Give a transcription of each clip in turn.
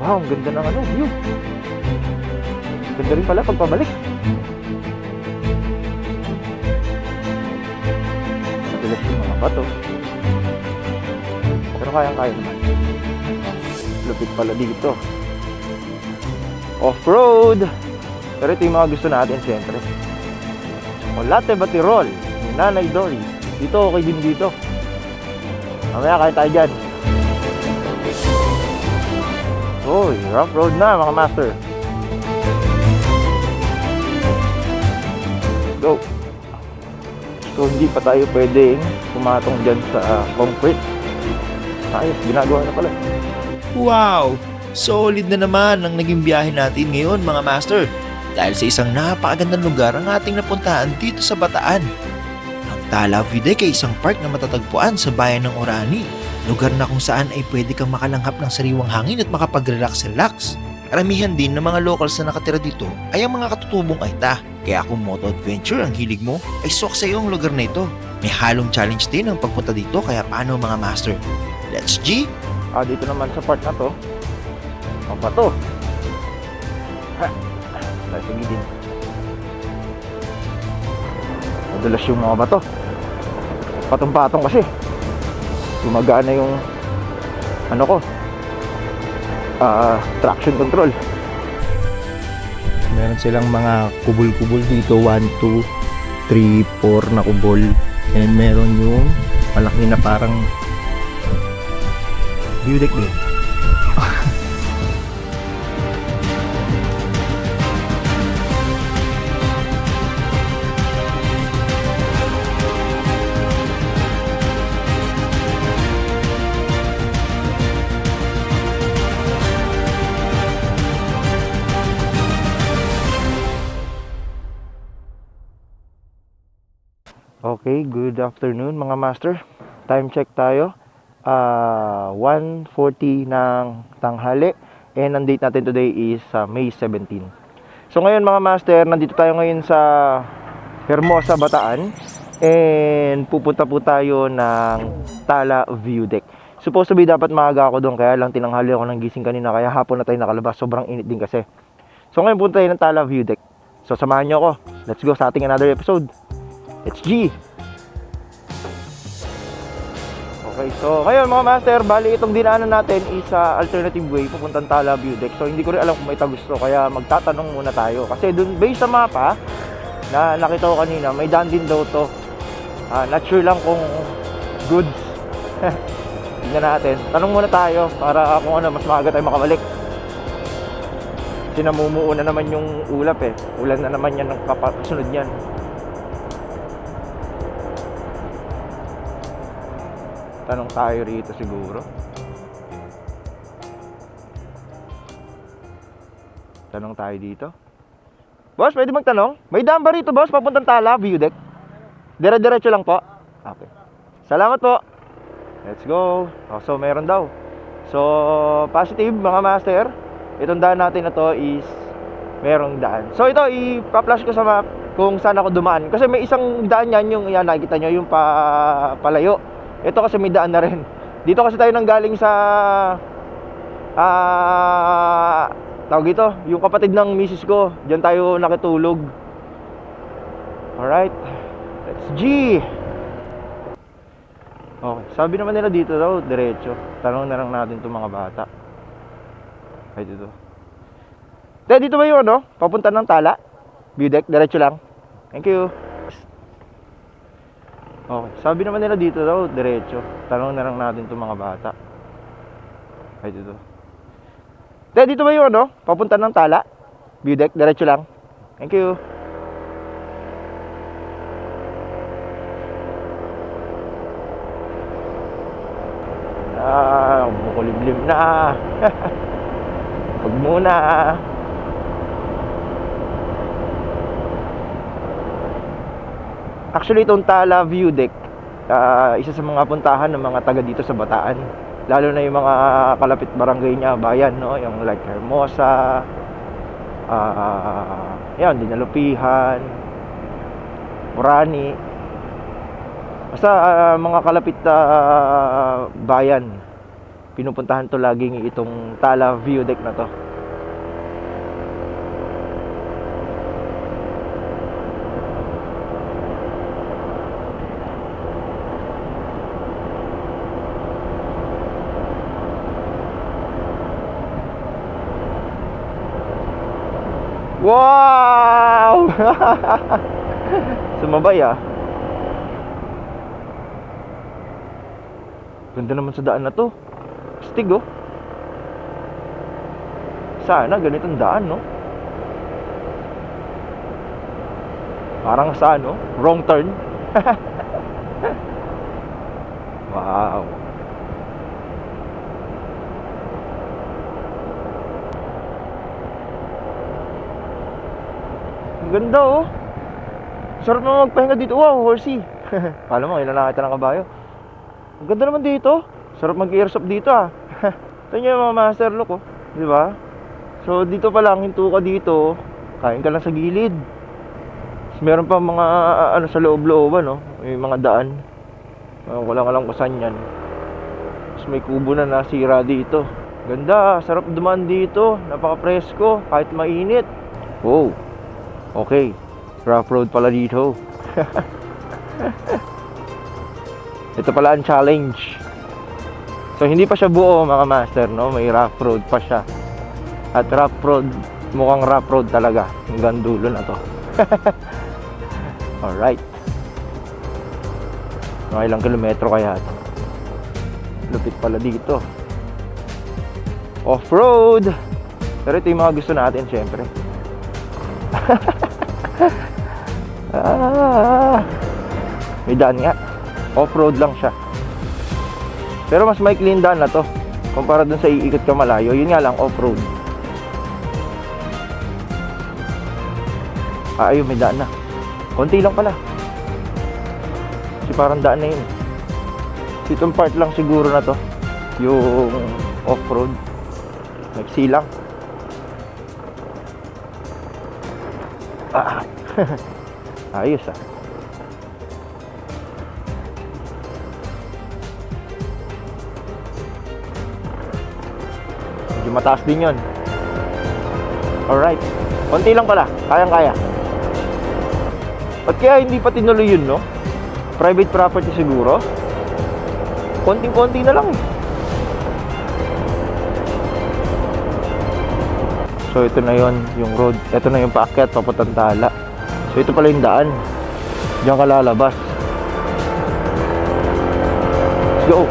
Wow, ang ganda ng ano, view. Ganda rin pala pagpabalik. Madalas yung mga bato. Pero kayang-kaya naman. Lupit pala dito. Off-road! Pero ito yung mga gusto natin, siyempre. Olate Batirol, ni Nanay Dory. Dito, okay din dito. Mamaya kain tayo dyan. Uy, rough road na mga master. Go. So hindi pa tayo pwedeng pumatong dyan sa ah, concrete. Ayos, ginagawa na pala. Wow! Solid na naman ang naging biyahe natin ngayon mga master. Dahil sa isang napakagandang lugar ang ating napuntahan dito sa Bataan. Ang Tala View Deck ay isang park na matatagpuan sa bayan ng Orani. Lugar na kung saan ay pwede kang makalanghap ng sariwang hangin at makapag-relax-relax. Karamihan din ng mga locals na nakatira dito ay ang mga katutubong Aita. Kaya kung moto adventure ang hilig mo, ay sok sa iyo lugar na ito. May halong challenge din ang pagpunta dito kaya paano mga master? Let's G! Ah, dito naman sa part na to. Ang bato. Ha. Tayo sa gilid. Madalas yung mga bato. Patong-patong kasi. Gumagana yung ano ko. Ah, traction control. Meron silang mga kubol-kubol dito. 1, 2, 3, 4 na kubol. And meron yung malaki na parang view deck din. Okay, good afternoon mga master. Time check tayo. Ah, 1.40 ng tanghali. And ang date natin today is ah, May 17. So ngayon mga master, nandito tayo ngayon sa Hermosa, Bataan. And pupunta po tayo ng Tala View Deck. Supposed to be dapat maaga ako doon, kaya lang tinanghali ako ng gising kanina, kaya hapon na tayo nakalabas. Sobrang init din kasi. So ngayon punta tayo ng Tala View Deck. So samahan nyo ako. Let's go sa ating another episode. It's G. Okay, so ngayon mga master, bali itong dinaanan natin is uh, alternative way papuntang Tala Deck. So hindi ko rin alam kung may tagusto kaya magtatanong muna tayo. Kasi dun based sa mapa na nakita ko kanina, may daan din daw to. Ah, not sure lang kung goods. Tingnan natin. Tanong muna tayo para kung ano mas maaga tayo makabalik. Kasi namumuo na naman yung ulap eh. Ulan na naman yan ng kasunod niyan. Tanong tayo rito siguro. Tanong tayo dito. Boss, pwede magtanong? May daan rito, boss? Papuntang Tala, view deck? Dire-diretso lang po. Okay. Salamat po. Let's go. Oh, so, meron daw. So, positive, mga master. Itong daan natin na to is merong daan. So, ito, ipa-flash ko sa map kung saan ako dumaan. Kasi may isang daan yan, yung yan, nakikita nyo, yung pa, palayo. Ito kasi may daan na rin. Dito kasi tayo nanggaling sa ah tawag ito, yung kapatid ng misis ko. Diyan tayo nakitulog. Alright. Let's G. Okay. Sabi naman nila dito daw, diretso. Tanong na lang natin itong mga bata. Ay, dito. Te, dito ba yung ano? Papunta ng tala? Deck, diretso lang. Thank you. Okay. Sabi naman nila dito daw, diretso. Tanong na lang natin itong mga bata. Ay, dito. Te, dito ba yung ano? Papunta ng tala? View deck, diretso lang. Thank you. Ah, kumukulimlim na. Huwag muna. Actually, itong Tala View Deck, ah, isa sa mga puntahan ng mga taga dito sa Bataan. Lalo na yung mga kalapit barangay niya, bayan, no? Yung like Hermosa, ah, yan, Dinalupihan, Murani. Basta ah, mga kalapit ah, bayan, pinupuntahan to laging itong Tala View Deck na to. Wow! Sumabay ah. Ganda naman sa daan na to. Stig oh. Sana ganitong daan no. Parang sa ano, wrong turn. wow. Ganda oh. Sarap naman magpahinga dito. Wow, horsey. Kala mo, kailan nakita ng kabayo. Ang ganda naman dito. Sarap mag-airsoft dito ah. Ito nyo yung mga master look oh. Di ba? So dito pa lang, hinto ka dito. Kain ka lang sa gilid. Tapos meron pa mga ah, ano sa loob-looban no. May mga daan. Ewan ko lang alam kung saan yan. Tapos may kubo na nasira dito. Ganda, sarap dumaan dito. Napaka-presko, kahit mainit. Wow. Okay. Rough road pala dito. Ito pala ang challenge. So hindi pa siya buo mga master, no? May rough road pa siya. At rough road, mukhang rough road talaga. Hanggang dulo na to. Alright. Mga ilang kilometro kaya to. Lupit pala dito. Off-road! Pero ito yung mga gusto natin, syempre. ah, may daan nga. Off-road lang siya. Pero mas maikli yung daan na to. Kumpara dun sa iikot ka malayo. Yun nga lang, off-road. Ah, ayun, may daan na. Konti lang pala. Kasi parang daan na yun. Itong part lang siguro na to. Yung off-road. Maiksi Ayos ah. Medyo mataas din yun. Alright. Konti lang pala. Kayang-kaya. Ba't kaya hindi pa tinuloy yun, no? Private property siguro? Konting-konti na lang eh. So ito na yon yung road. Ito na yung paakyat papuntang Tala. So ito pala yung daan. Diyan ka lalabas. Let's go.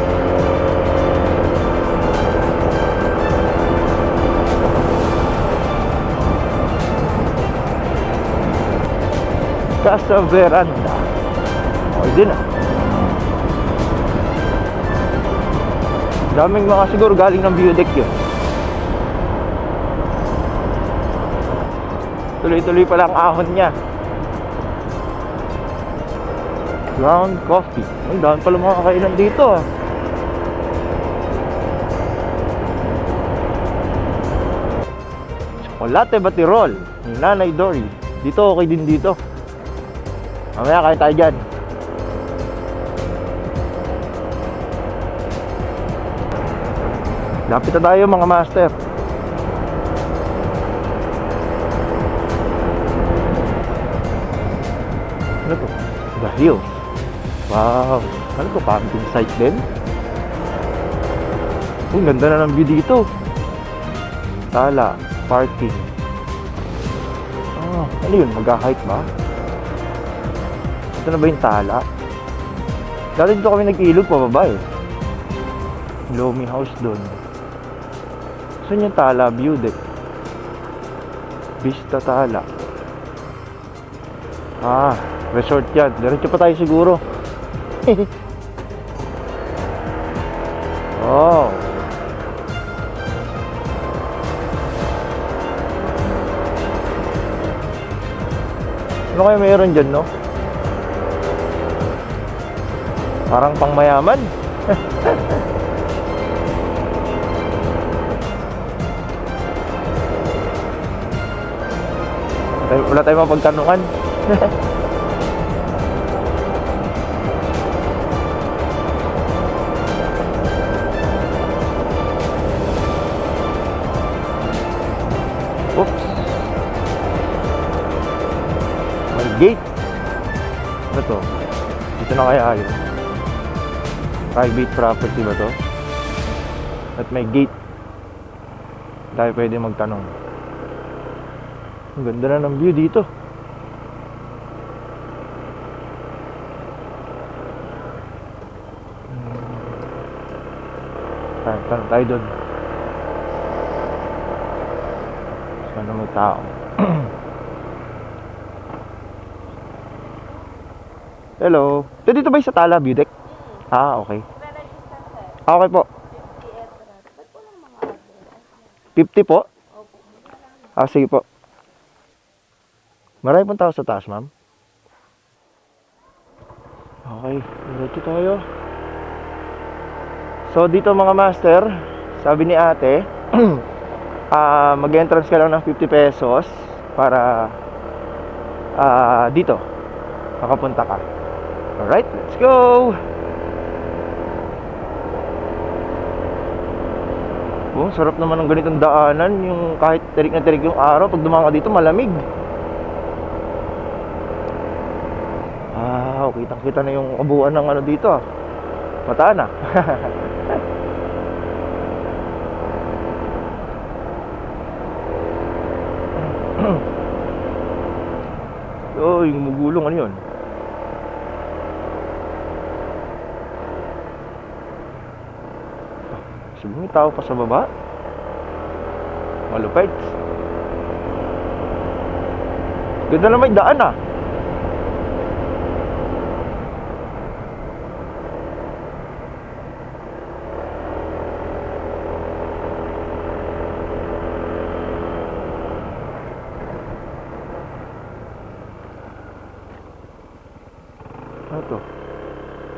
Casa Veranda. Okay din ah. Daming mga siguro galing ng view deck yun. Tuloy-tuloy pa lang ahon niya. Ground coffee. Ang dami pala mga kakainan dito ah. Chocolate Batirol ni Nanay Dory. Dito okay din dito. Mamaya kain tayo dyan. Lapit na tayo mga master. Ano to? The Hills. Wow. Ano to? Camping site din? Uy, ganda na ng view dito. Tala. Parking. Ah, ano yun? Mag-hike ba? Ito na ba yung tala? Dati dito kami nag-ilog pababa eh. Lomi house doon. Saan yung tala view deck? Vista Tala. Ah, resort yan. Diretso pa tayo siguro. Oh. Ano kaya mayroon dyan, no? Parang pang mayaman. Tayo- Wala tayong mapagtanungan. Dito na kaya yun? Private property ba to? At may gate. Tayo pwede magtanong. Ang ganda na ng view dito. Tanong, tanong tayo doon. Sana may tao. Hello. Ito dito ba yung sa Tala View Deck? Ah, okay. Ah, okay po. 50 po? Ah, sige po. Marami pong tao sa taas, ma'am. Okay, diretso tayo. So, dito mga master, sabi ni ate, ah mag-entrance ka lang ng 50 pesos para ah dito, makapunta ka. Alright, let's go! Oh, sarap naman ng ganitong daanan, yung kahit tirik na tirik yung araw, pag dumaan ka dito, malamig. Ah, okay, kita na yung kabuuan ng ano dito ah. Mataan ah. oh, yung mugulong ano yun? Tao pa sa baba. Malupit. Ganda na may daan ah. Ano?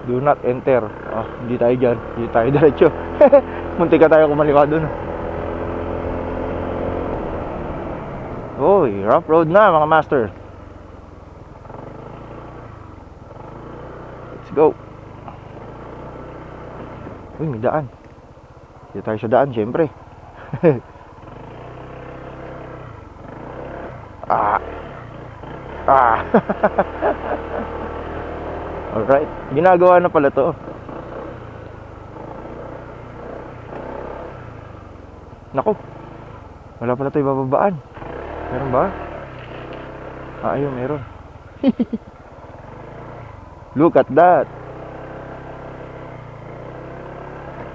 Do not enter. Ah, hindi tayo dyan. Hindi tayo diretso. Munti ka tayo kumaliwa dun. Uy, rough road na mga master. Let's go. Uy, may daan. Dito tayo sa daan, syempre. ah. Ah. Alright. Ginagawa na pala to. Nako. Wala pala tayo bababaan. Meron ba? Ah, ayun, meron. Look at that.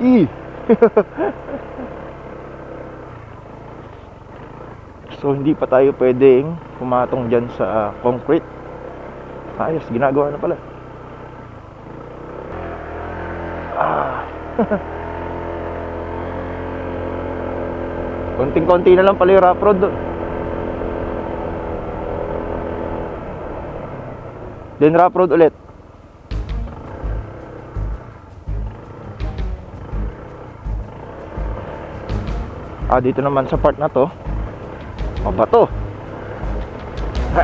E. so, hindi pa tayo pwedeng pumatong dyan sa concrete. Ayos, ginagawa na pala. Ah. Konting-konti na lang pala yung rough road doon. Then rough road ulit. Ah, dito naman sa part na to. Mabato. Ha.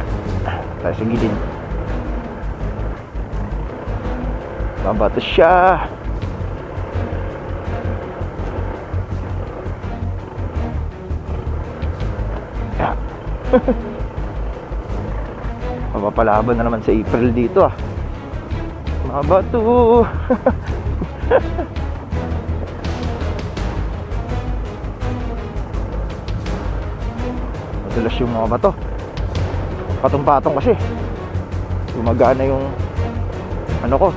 Tayo sa gilid. Mabato siya. Mapapalaban na naman sa April dito ah. Mga bato. Madalas yung mga bato. Patong-patong kasi. Gumagana yung ano ko.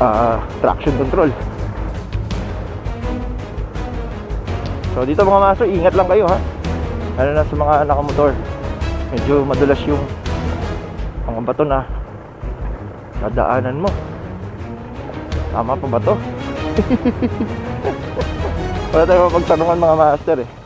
ah traction control. So dito mga maso, ingat lang kayo ha. Lalo na sa mga nakamotor. Medyo madulas yung mga bato na dadaanan mo. Tama pa ba to? Wala tayo mapagtanungan mga master eh.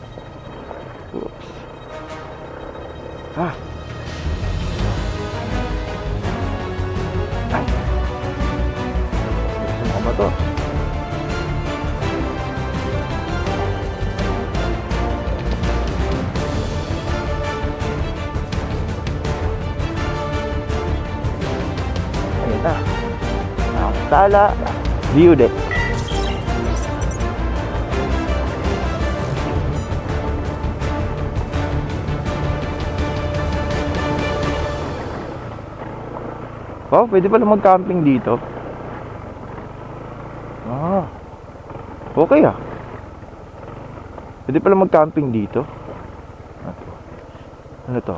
View deck. Oh, pwede pala mag-camping dito. Ah. Okay ah. Pwede pala mag-camping dito. Ano to?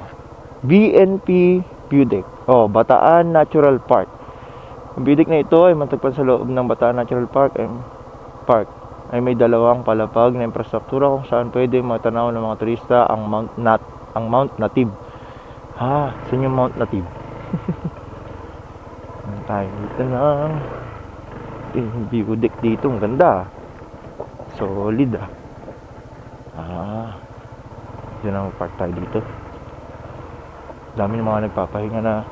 BNP View Deck. Oh, Bataan Natural Park. Ang deck na ito ay matagpan sa loob ng Bataan Natural Park ay park ay may dalawang palapag na infrastruktura kung saan pwede matanaw ng mga turista ang Mount Nat ang Mount Natib. Ha, saan yung Mount Natib? Ano tayo dito lang. View deck dito, ang ganda. Solid ah. Ah. Diyan ang park tayo dito. Dami ng mga nagpapahinga na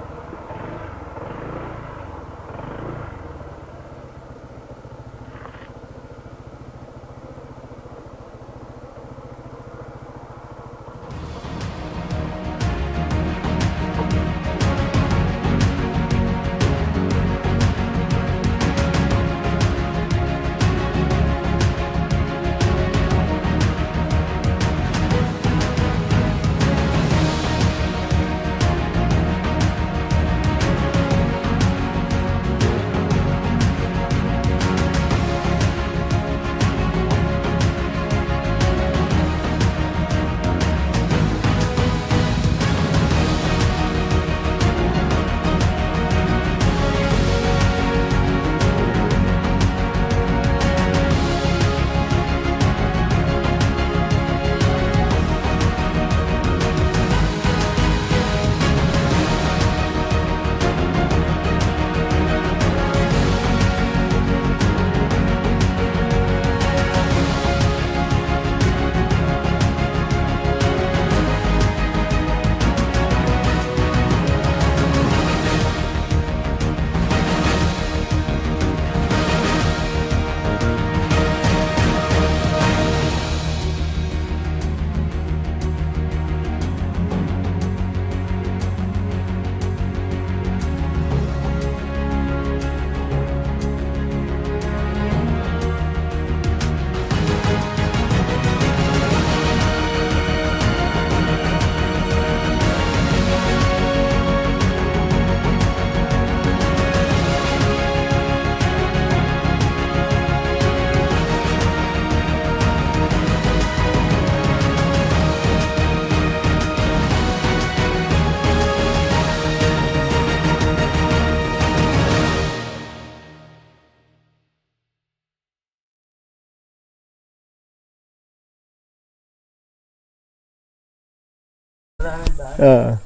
Ah.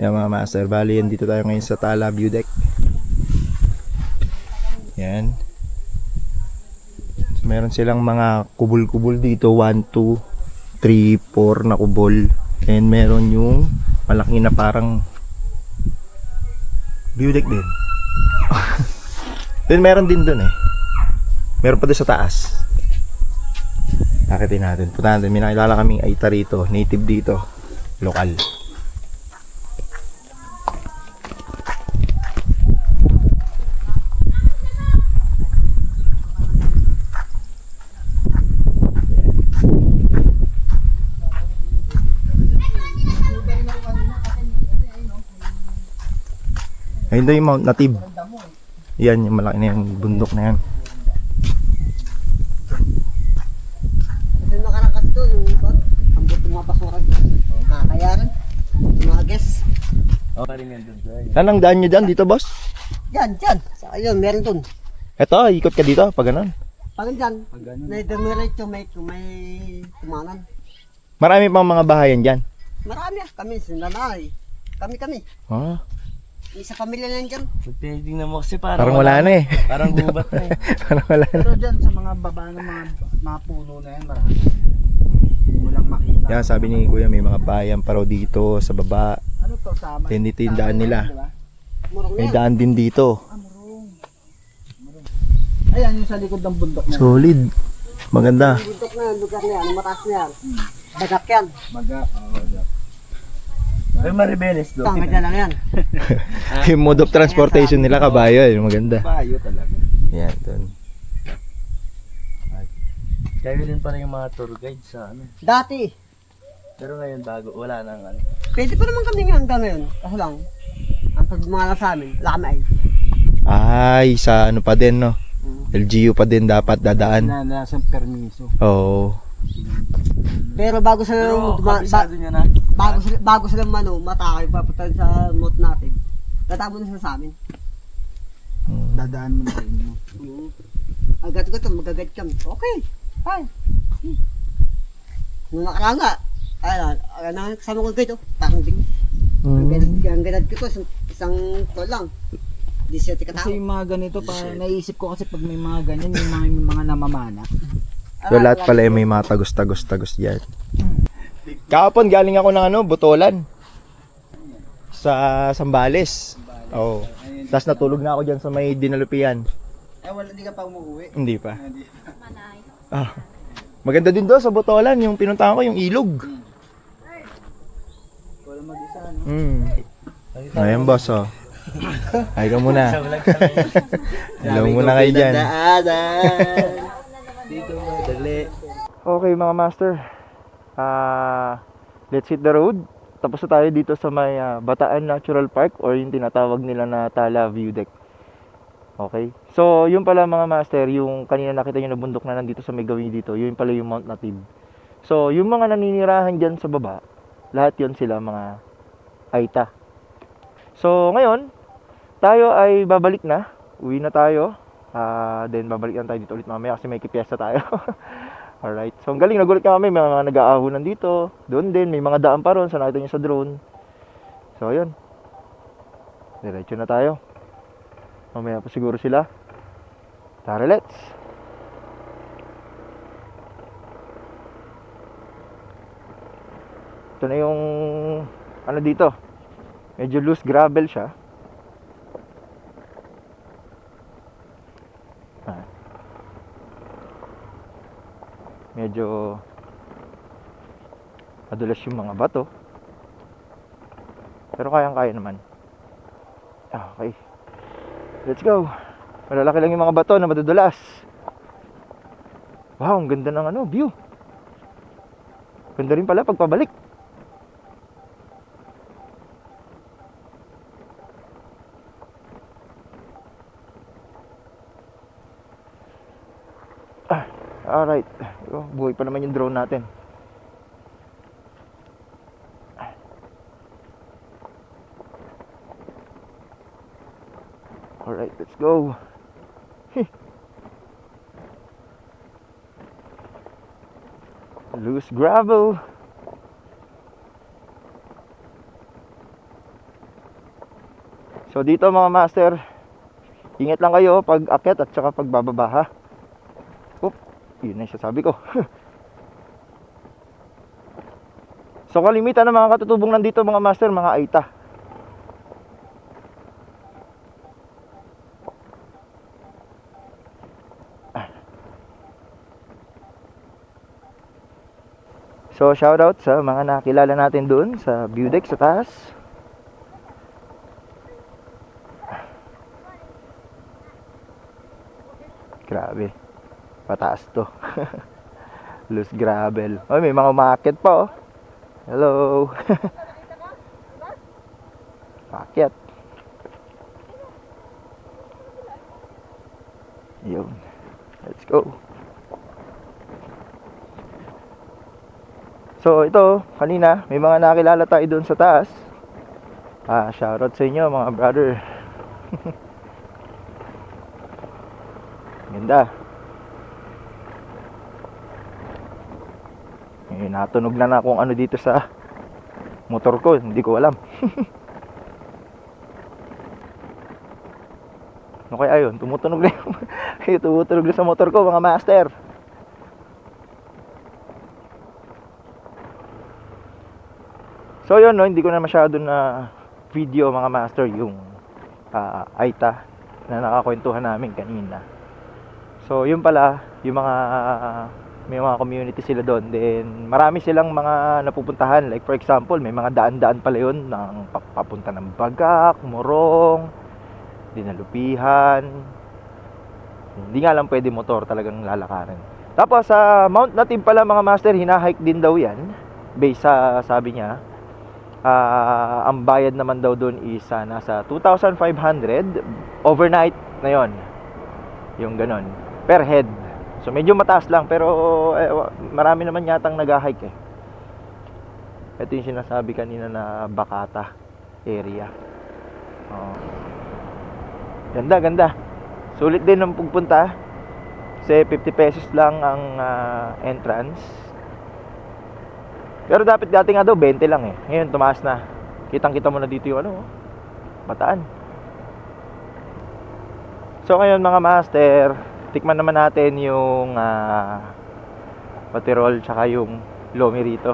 yan mga master, bali yan dito tayo ngayon sa Tala View Deck. Yan. So, meron silang mga kubul-kubul dito, 1, 2, 3, 4 na kubol. And meron yung malaki na parang view deck din. Then meron din dun eh. Meron pa din sa taas. Nakitin natin. Punta natin. May nakilala kaming Aita rito. Native dito. Lokal. Ayun daw yung Mount Natib. Yan, yung malaki na yung bundok na yan. Kasi nakarakas doon, yung ba? Ang buto mga basura dyan. Nakakayaran. Yung mga guests. Saan ang daan nyo dyan dito, boss? Yan, dyan. Sa ayun, meron doon. Eto, ikot ka dito, pag ganun. Pag dyan, may dumiretso, may, may tumanan. Marami pang mga bahayan dyan. Marami ah, kami, sinanay. Kami, kami. Ah, Isa pamilya na yan dyan. Tingnan mo kasi parang, parang wala na eh. Parang gubat na eh. parang wala na. Pero dyan sa mga baba ng mga, mga puno na yan, marami. Makita. Yan, sabi ni kuya, may mga bayan pa raw dito sa baba. Ano to? Sama. Then dito yung daan nila. Diba? May daan din dito. Ayan yung sa likod ng bundok na. Solid. Maganda. Bundok na yan, lugar na yan, mataas na yan. Bagak yan. Maga. Oh, yeah. Ay, maribeles do. Tanga dyan lang yan. yung mode of transportation nila kabayo, yun maganda. Bayo talaga. Yan, dun. Kaya din pala yung mga tour guide sa ano. Dati, Pero ngayon bago, wala nang ano. pwede pa naman kami nga hanggang ngayon. Kaso lang, ang pag mga sa amin, wala kami ay. Ay, sa ano pa din, no? LGU pa din dapat dadaan. Na nasa permiso. Oo. Pero bago sila Pero duma- ba- kabisado niya na. bago sila bago sila mano matakay papunta sa mot natin. Tatabo na sila sa amin. Dadaan mo na sa inyo. Mm. Agad ko to, magagat kami. Okay. Fine. Hmm. Nung nakaraan nga, ayun, ayun na, kasama ko dito, parang ding. Ang ganad, ang ganad ko to, isang, isang to lang. 17 katao. Kasi yung mga ganito, pa, naisip ko kasi pag may mga ganyan, yung mga, yung mga namamana. So lahat pala ay may mga tagos-tagos-tagos dyan. Kahapon galing ako ng ano, Botolan. Sa Sambales. Oo. Tapos natulog na ako dyan sa may dinalupian. Eh, wala, hindi ka pa umuwi. Hindi pa. Ah. Maganda din doon sa Botolan, yung pinuntahan ko, yung ilog. Wala mag-isa, no? Mm. Ayan boss, oh. Ay ka muna. Hello muna kayo dyan. Dito, dali. Okay mga master. Ah, let's hit the road. Tapos na tayo dito sa may ah, Bataan Natural Park or yung tinatawag nila na Tala View Deck. Okay? So, yun pala mga master, yung kanina nakita nyo na bundok na nandito sa may dito, yun pala yung Mount Nativ. So, yung mga naninirahan dyan sa baba, lahat yun sila mga Aita. So, ngayon, tayo ay babalik na. Uwi na tayo. Ah, then babalik na tayo dito ulit mamaya kasi may kipiesta tayo. Alright. So, ang galing. Nagulat kami. May mga nag-aahunan dito. Doon din. May mga daan pa ron. Sa nakita nyo sa drone. So, ayun. Diretso na tayo. Mamaya pa siguro sila. Tara, let's. Ito na yung ano dito. Medyo loose gravel siya. Ah. Medyo madulas yung mga bato. Pero kayang-kaya naman. Ah, Okay. Let's go. Malalaki lang yung mga bato na madudulas. Wow, ang ganda ng ano, view. Ganda rin pala pagpabalik. Ah, alright. Oh, buhay pa naman yung drone natin. Alright, let's go. Loose gravel. So dito mga master, ingat lang kayo pag akyat at saka pag bababa ha. Oop, yun na sasabi ko. so kalimitan ng mga katutubong nandito mga master, mga aita. So shoutout sa mga nakilala natin doon sa deck sa taas. Grabe. Pataas to. Loose gravel. Oy, may mga umaakit pa oh. Hello. Paakyat. Yun. Let's go. So ito, kanina may mga nakilala tayo doon sa taas. Ah, shoutout sa inyo mga brother. Ganda. Eh, natunog na na kung ano dito sa motor ko, hindi ko alam. ano kaya yun? Tumutunog na yung, tumutunog na sa motor ko mga master. So yun no, hindi ko na masyado na video mga master yung ah, Aita na nakakwentuhan namin kanina. So yun pala, yung mga may mga community sila doon. Then marami silang mga napupuntahan. Like for example, may mga daan-daan pala yun ng pa- papunta ng Bagak, Morong, Dinalupihan. Hindi nga lang pwede motor, talagang lalakarin. Tapos sa Mount Natim pala mga master, hinahike din daw yan. Based sa sabi niya, Ah, ang bayad naman daw doon is ah, nasa 2,500 overnight na yon. Yung ganon. Per head. So medyo mataas lang pero eh, marami naman yatang nag-hike eh. Ito yung sinasabi kanina na Bakata area. Oh. Ganda, ganda. Sulit din ang pagpunta. Kasi 50 pesos lang ang ah, entrance. Pero dapat dati nga daw 20 lang eh. Ngayon tumaas na. Kitang-kita mo na dito yung ano, oh, bataan. So ngayon mga master, tikman naman natin yung ah patirol tsaka yung lomi rito.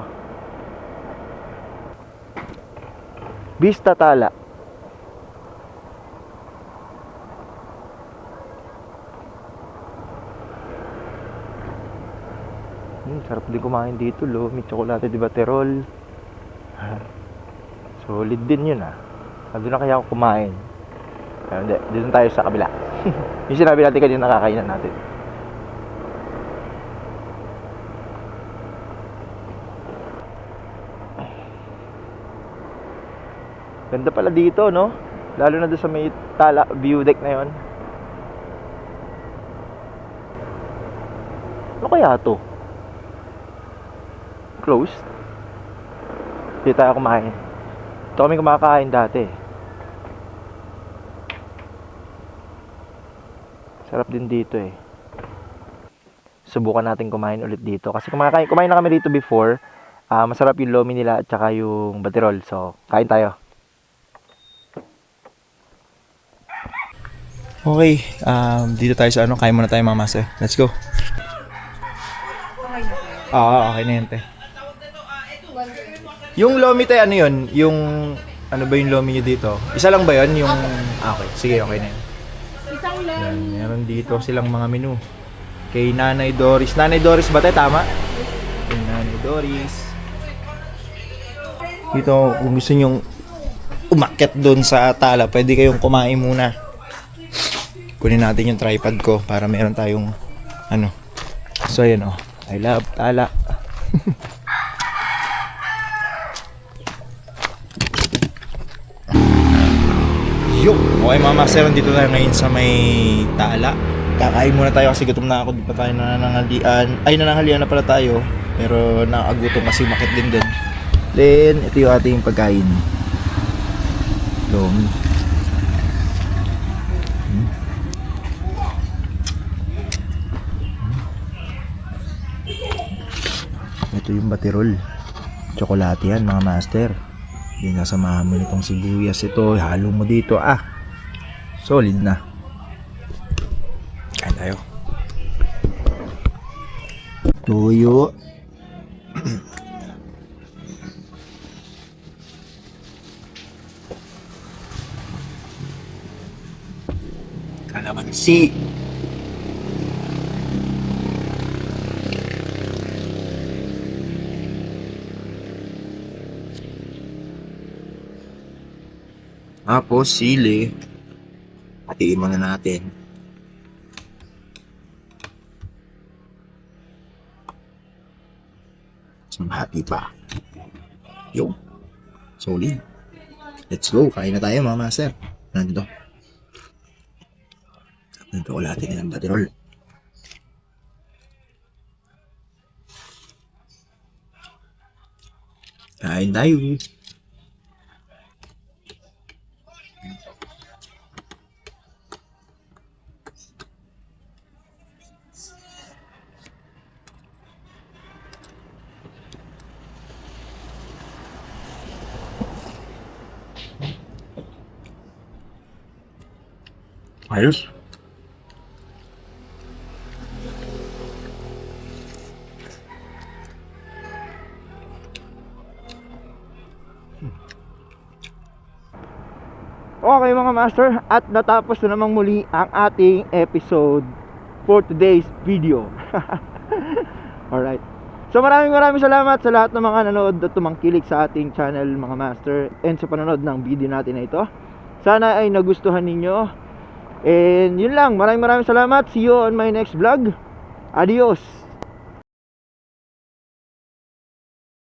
Vista Tala. Sarap din kumain dito, lomi, tsokolate di baterol. Solid din yun ah. Ah, Doon na kaya ako kumain. Pero hindi, dito tayo sa kabila. yung sinabi natin kanina nakakainan natin. Ganda pala dito, no? Lalo na doon sa may tala view deck na yon. Ano kaya to? Closed? Hindi tayo kumain. Ito kami kumakain dati. Sarap din dito eh. Subukan natin kumain ulit dito. Kasi kumakain, kumain na kami dito before. Ah, masarap yung lomi nila at saka yung batirol. So, kain tayo. Okay, um, dito tayo sa ano, kain muna tayo mga master. Let's go. Oo, okay na yan, te. Yung lomi tayo, ano yun? Yung, ano ba yung lomi nyo dito? Isa lang ba yun? Yung, ah, okay. Sige, okay na yan. Isang. Yan, meron dito silang mga menu. Kay Nanay Doris. Nanay Doris ba tayo? Tama? Kay Nanay Doris. Dito, kung gusto nyong umakyat doon sa tala, pwede kayong kumain muna. Kunin natin yung tripod ko para meron tayong ano. So, ayan oh. I love tala. Okay mga master, dito tayo ngayon sa may tala. Kakain muna tayo kasi gutom na ako. Di pa tayo nananghalian. Ay, nananghalian na pala tayo. Pero nakagutom kasi makit din din. Then, ito yung ating pagkain. Lomi. Hmm. Ito yung batirol. Tsokolate yan mga master. Hindi nasamahan mo nitong sibuyas ito. Halo mo dito. Ah, solid na. Kain tayo. Tuyo. Kalamansi. Tapos sili. Hatiin muna natin. Isang hati pa. Yo. Solid. Let's go. Kain na tayo mga master. Nandito. Nandito ko lahat ng batirol. Kain tayo. Ayos. Okay mga master, at natapos na namang muli ang ating episode for today's video. Alright. So maraming maraming salamat sa lahat ng mga nanood at tumangkilik sa ating channel mga master and sa panonood ng video natin na ito. Sana ay nagustuhan ninyo. And yun lang, maraming maraming salamat. See you on my next vlog. Adios!